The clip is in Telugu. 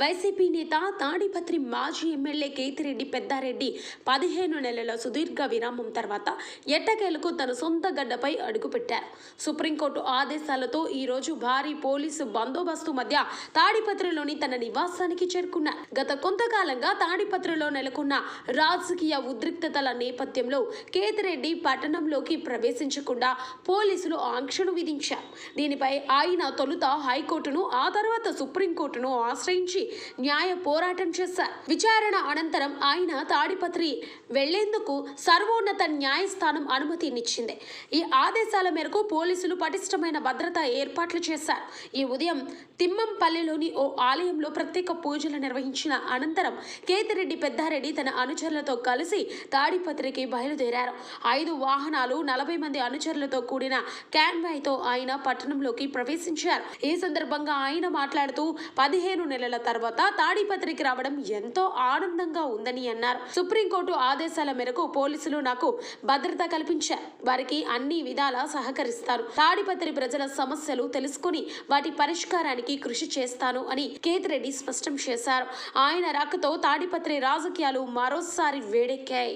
వైసీపీ నేత తాడిపత్రి మాజీ ఎమ్మెల్యే కేతిరెడ్డి పెద్దారెడ్డి పదిహేను నెలల సుదీర్ఘ విరామం తర్వాత ఎట్టకేలకు తన సొంత గడ్డపై అడుగుపెట్టారు. సుప్రీంకోర్టు ఆదేశాలతో ఈరోజు భారీ పోలీసు బందోబస్తు మధ్య తాడిపత్రిలోని తన నివాసానికి చేరుకున్నారు. గత కొంతకాలంగా తాడిపత్రిలో నెలకొన్న రాజకీయ ఉద్రిక్తతల నేపథ్యంలో కేతిరెడ్డి పట్టణంలోకి ప్రవేశించకుండా పోలీసులు ఆంక్షలు విధించారు. దీనిపై ఆయన తొలుత హైకోర్టును ఆ తర్వాత సుప్రీంకోర్టును ఆశ్రయించి న్యాయ పోరాటం చేశారు. విచారణ అనంతరం ఆయన తాడిపత్రి వెళ్ళేందుకు సర్వోన్నత న్యాయస్థానం అనుమతినిచ్చింది. ఈ ఆదేశాల మేరకు పోలీసులు పటిష్టమైన భద్రతా ఏర్పాట్లు చేశారు. ఈ ఉదయం తిమ్మంపల్లిలోని ఓ ఆలయంలో ప్రత్యేక పూజలు నిర్వహించిన అనంతరం కేతిరెడ్డి పెద్దారెడ్డి తన అనుచరులతో కలిసి తాడిపత్రికి బయలుదేరారు. ఐదు వాహనాలు నలభై మంది అనుచరులతో కూడిన క్యాన్వాయ్తో ఆయన పట్టణంలోకి ప్రవేశించారు. ఈ సందర్భంగా ఆయన మాట్లాడుతూ పదిహేను నెలల తర్వాత తర్వాత తాడిపత్రికి రావడం ఎంతో ఆనందంగా ఉందని అన్నారు. సుప్రీంకోర్టు ఆదేశాల మేరకు పోలీసులు నాకు భద్రత కల్పించారు వారికి అన్ని విధాలా సహకరిస్తారు. తాడిపత్రి ప్రజల సమస్యలు తెలుసుకుని వాటి పరిష్కారానికి కృషి చేస్తాను అని కేతిరెడ్డి స్పష్టం చేశారు. ఆయన రాకతో తాడిపత్రి రాజకీయాలు మరోసారి వేడెక్కాయి.